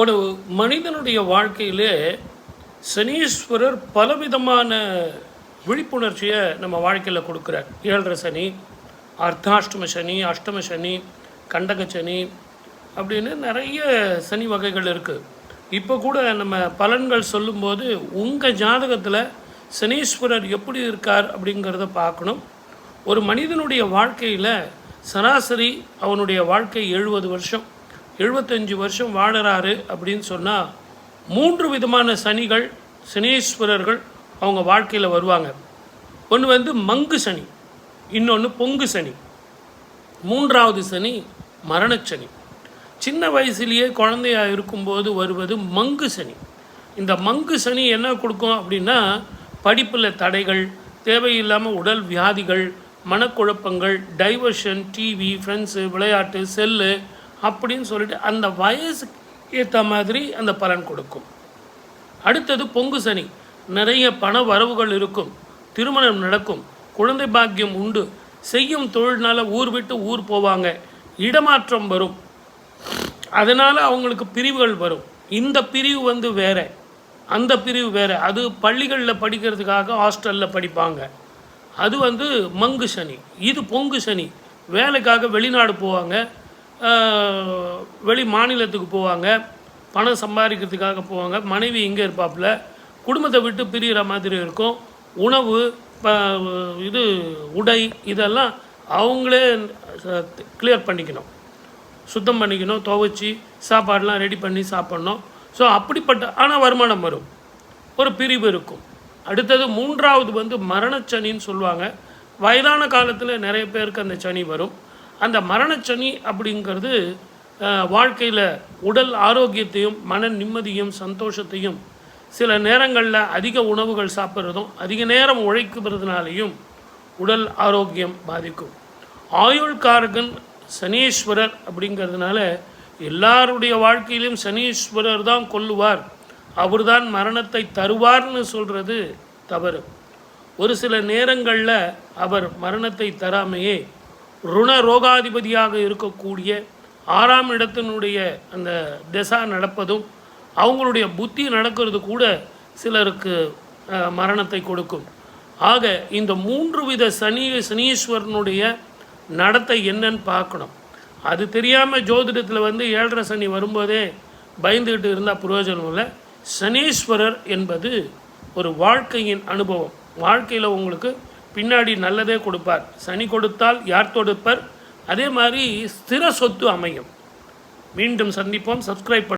ஒரு மனிதனுடைய வாழ்க்கையிலே சனீஸ்வரர் பலவிதமான விழிப்புணர்ச்சியை நம்ம வாழ்க்கையில் கொடுக்குறார். ஏழரை சனி அர்த்தாஷ்டம சனி அஷ்டம சனி கண்டக சனி அப்படின்னு நிறைய சனி வகைகள் இருக்குது இப்போ கூட நம்ம பலன்கள் சொல்லும்போது உங்கள் ஜாதகத்தில் சனீஸ்வரர் எப்படி இருக்கார் அப்படிங்கிறத பார்க்கணும். ஒரு மனிதனுடைய வாழ்க்கையில் சராசரி அவனுடைய வாழ்க்கை எழுபது வருஷம். எழுபத்தஞ்சு வருஷம் வாழறாரு அப்படின்னு சொன்னால் மூன்று விதமான சனிகள் சனீஸ்வரர்கள் அவங்க வாழ்க்கையில் வருவாங்க. ஒன்று வந்து மங்கு சனி இன்னொன்று பொங்கு சனி மூன்றாவது சனி மரணச்சனி சின்ன வயசுலேயே குழந்தையா இருக்கும்போது வருவது மங்கு சனி. இந்த மங்கு சனி என்ன கொடுக்கும் அப்படின்னா படிப்பில் தடைகள் தேவையில்லாமல் உடல் வியாதிகள் மனக்குழப்பங்கள் டைவர்ஷன் டிவி ஃப்ரெண்ட்ஸு விளையாட்டு செல்லு அப்படின்னு சொல்லிட்டு அந்த வயசுக்கு ஏற்ற மாதிரி அந்த பலன் கொடுக்கும். அடுத்தது பொங்கு சனி. நிறைய பண வரவுகள் இருக்கும். திருமணம் நடக்கும். குழந்தை பாக்கியம் உண்டு. செய்யும் தொழில்னால ஊர் விட்டு ஊர் போவாங்க. இடமாற்றம் வரும். அதனால் அவங்களுக்கு பிரிவுகள் வரும். இந்த பிரிவு வந்து வேறு. அந்த பிரிவு வேறு. அது பள்ளிகளில் படிக்கிறதுக்காக ஹாஸ்டலில் படிப்பாங்க. அது வந்து மங்கு சனி. இது பொங்கு சனி. வேலைக்காக வெளிநாடு போவாங்க. வெளி மாநிலத்துக்கு போவாங்க. பணம் சம்பாதிக்கிறதுக்காக போவாங்க. மனைவி இங்கே இருப்பாப்புல. குடும்பத்தை விட்டு பிரிகிற மாதிரி இருக்கும். உணவு இது உடை இதெல்லாம் அவங்களே கிளியர் பண்ணிக்கணும். சுத்தம் பண்ணிக்கணும். துவைச்சி சாப்பாடெலாம் ரெடி பண்ணி சாப்பிட்ணும். ஸோ அப்படிப்பட்ட ஆனால் வருமானம் வரும். ஒரு பிரிவு இருக்கும். அடுத்தது மூன்றாவது வந்து மரணச்சனின்னு சொல்லுவாங்க. வயதான காலத்தில் நிறைய பேருக்கு அந்த சனி வரும். அந்த மரணச்சனி அப்படிங்கிறது வாழ்க்கையில் உடல் ஆரோக்கியத்தையும் மன நிம்மதியும் சந்தோஷத்தையும் சில நேரங்களில் அதிக உணவுகள் சாப்பிட்றதும் அதிக நேரம் உழைக்கிறதுனாலையும் உடல் ஆரோக்கியம் பாதிக்கும். ஆயுள்காரகன் சனீஸ்வரர் அப்படிங்கிறதுனால எல்லாருடைய வாழ்க்கையிலும் சனீஸ்வரர் தான் கொல்லுவார். அவர்தான் மரணத்தை தருவார்னு சொல்கிறது தவறு. ஒரு சில நேரங்களில் அவர் மரணத்தை தராமையே ருண ரோகாதிபதியாக இருக்கக்கூடிய ஆறாம் இடத்தினுடைய அந்த திசா நடப்பதும் அவங்களுடைய புத்தி நடக்கிறது கூட சிலருக்கு மரணத்தை கொடுக்கும். ஆக இந்த மூன்று வித சனி சனீஸ்வரனுடைய நடத்தை என்னன்னு பார்க்கணும். அது தெரியாமல் ஜோதிடத்தில் வந்து ஏழரை சனி வரும்போதே பயந்துக்கிட்டு இருந்தால் பிரயோஜனம் இல்லை. சனீஸ்வரர் என்பது ஒரு வாழ்க்கையின் அனுபவம். வாழ்க்கையில் உங்களுக்கு பின்னாடி நல்லதே கொடுப்பார். சனி கொடுத்தால் யார் தொடுப்பர்? அதே மாதிரி ஸ்திர சொத்து அமையும். மீண்டும் சந்திப்போம். சப்ஸ்கிரைப்